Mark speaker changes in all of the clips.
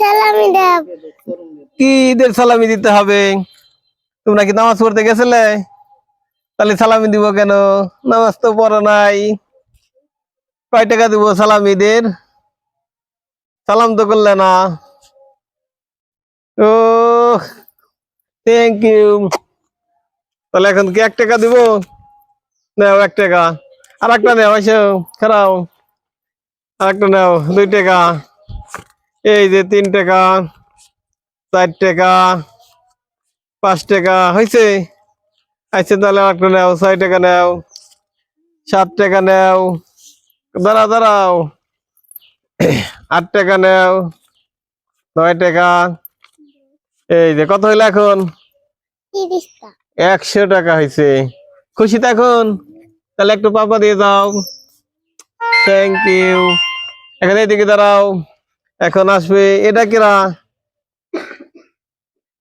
Speaker 1: সালামি দেব
Speaker 2: কি ঈদের সালামি দিতে হবে? তোমরা কি নামাজ পড়তে গেছিলে? তাহলে সালামি দিব কেন? নামাজ তো পড়ো নাই। কয় টাকা দিব সালাম ঈদের? সালাম তো করলে না। ও থ্যাংক ইউ তাহলে এখন কি এক টাকা দিব? নাও এক টাকা। আর একটা নেও, এসো, খারাও। আর একটা নাও, দুই টাকা। এই যে তিন টাকা চার টাকা পাঁচ টাকা হয়েছে আচ্ছা তাহলে একটা নাও ছয় টাকা নাও সাত টাকা নাও দাঁড়াও দাঁড়াও আট টাকা নাও নয় টাকা এই যে কত হইল এখন? একশো টাকা হয়েছে খুশি তো এখন? তাহলে একটু পাপা দিয়ে দাও থ্যাংক ইউ এখানে এইদিকে দাঁড়াও। এখন আসবে এটা কিরা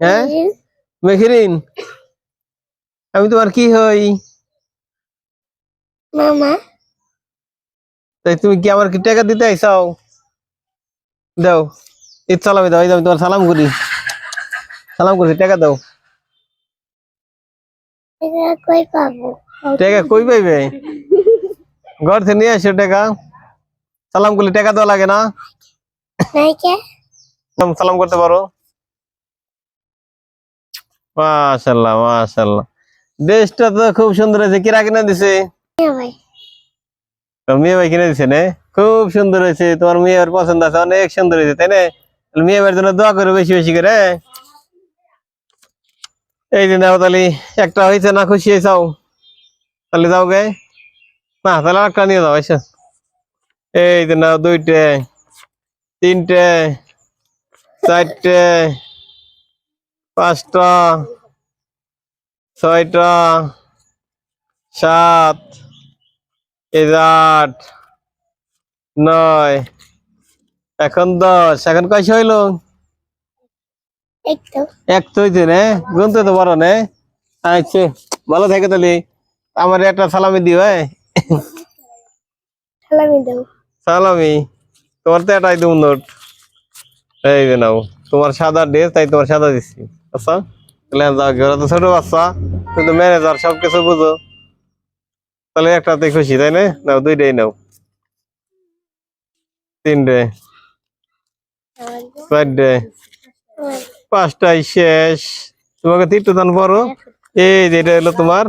Speaker 2: হ্যাঁ? মেঘরিন আমি তোমার কি হই?
Speaker 1: মামা।
Speaker 2: তাই তুমি কি আমার কি টাকা দিতে আইসাও দাও ঈদ সালামি দাও আমি তোমার সালাম করি। সালাম করি টাকা দাও।
Speaker 1: এটা কই পাবো?
Speaker 2: টাকা কই পাইবে? ঘর থেকে নিয়ে আসো টাকা। সালাম করলে টাকা দেওয়া লাগে না। সালাম করতে পারো। মাশাল্লাহ মাশাল্লাহ। দেশটা তো খুব সুন্দর হয়েছে। কিরা কিনে দিছে? মেয়ে ভাই। কিনে দিছে না? খুব সুন্দর হয়েছে। তোমার মেয়ের পছন্দ আছে অনেক সুন্দর হয়েছে তাই না? মেয়ে ভাইয়ের জন্য দোয়া করো বেশি বেশি করে এই যে নাও তাহলে একটা হয়েছে না খুশি হয়েছাও তাহলে যাও গে। না তাহলে একটা নিয়ে যাও এসো এই যে নাও দুইটে। তিনটে চারটে পাঁচটা ছয়টা সাত আট নয় এখন দশ এখন কয়সে হইল এক তো। হয়েছে নে? গুনতে তো বড় নে? আচ্ছা ভালো থাকে তাহলে। আমার একটা সালামি দিও হ্যাঁ?
Speaker 1: সালামি দেব
Speaker 2: সালামি। তোমার তো এটাই দেবো নোট। এই যে নাও তোমার সাদা ড্রেস তাই তোমার সাদা দিচ্ছি আচ্ছা তাহলে যাও কি ওরা তো ছোট বাচ্চা কিন্তু ম্যানেজার সব কিছু বুঝো। তাহলে একটাতে খুশি তাই না? নাও দুইটাই নাও। তিনটে চারটে পাঁচটাই শেষ। তোমাকে তিনটে দান পরো। এই যে এটা হলো তোমার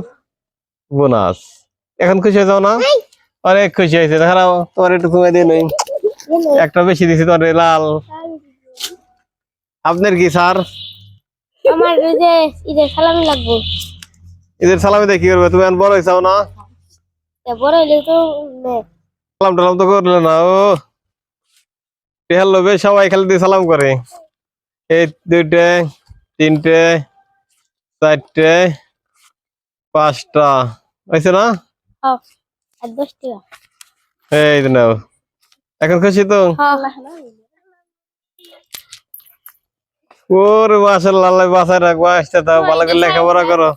Speaker 2: বোনাস। এখন খুশি হয়ে যাও না? অনেক খুশি হয়েছে দেখাও তোমার একটু কমে দিয়ে নই। একটা বেশি দিছি এই লাল। আপনার কি স্যার?
Speaker 1: আমার যে ঈদের সালামি লাগবো।
Speaker 2: এদের সালামি দিয়ে কি করবে? তুমি এখন বড় হয়েছাও না?
Speaker 1: তা বড় হইলে তো
Speaker 2: সালাম টালাম তো করলে না ও। টেহার লোভে সবাই খালি দিয়ে সালাম করে। এই দুইটে তিনটে চারটে পাঁচটা। হয়েছে না?
Speaker 1: হ্যাঁ আর দশ
Speaker 2: এই নাও। এখন খুশি তো? ওরে মাসাল্লাহ আল্লাহ বাসায় রাখব আসতে তাও ভালো করে লেখাপড়া করো।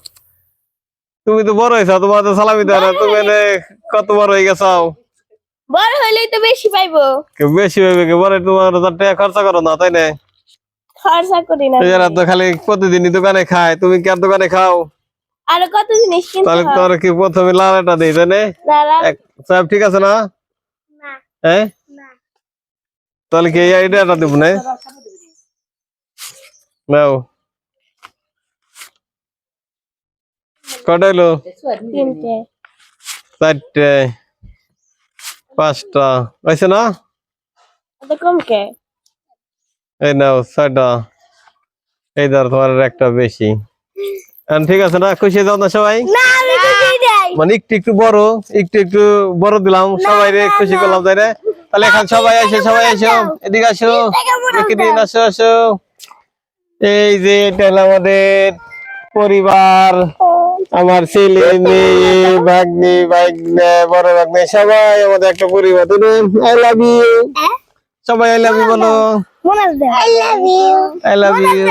Speaker 2: তুমি তো বড় হয়েছো তোমার তো সালামি না তুমি কত বড় হয়ে গেছাও
Speaker 1: বড় হইলেই তো বেশি পাইবো।
Speaker 2: বেশি হইবে কি বড় তোমার তো টাকা খরচা করো না তাই না?
Speaker 1: খরচা করি না।
Speaker 2: এরা তো খালি প্রতিদিনই দোকানে খায় তুমি কি আর দোকানে খাও?
Speaker 1: আর কত জিনিস কিনতে
Speaker 2: তাহলে? তোর কি প্রথমে লালাটা দিই তাই না? সাহেব ঠিক আছে না?
Speaker 1: না।
Speaker 2: হ্যাঁ? তাহলে কি এই আইডিয়াটা দিব না নাও। কটা হইল?
Speaker 1: তিনটে।
Speaker 2: চারটে। পাঁচটা। হয়েছে না? এই নাও ছয়টা। এই ধর তোমার একটা বেশি। ঠিক আছে না? খুশি যাও না সবাই?
Speaker 1: না আমি খুশি দেই
Speaker 2: মানে একটু একটু বড় একটু একটু বড় দিলাম। সবাই খুশি করলাম তাই না? তাহলে এখন সবাই আসো সবাই আসো এদিকে আসো দিন আসো আসো। এই যে এটা হলো আমাদের পরিবার আমার ছেলে মেয়ে ভাগ্নি ভাগ্নে বড় ভাগ্নে সবাই আমাদের একটা পরিবার তুমি আই লাভ ইউ সবাই আই লাভ ইউ বলো।
Speaker 1: I love you
Speaker 2: I love you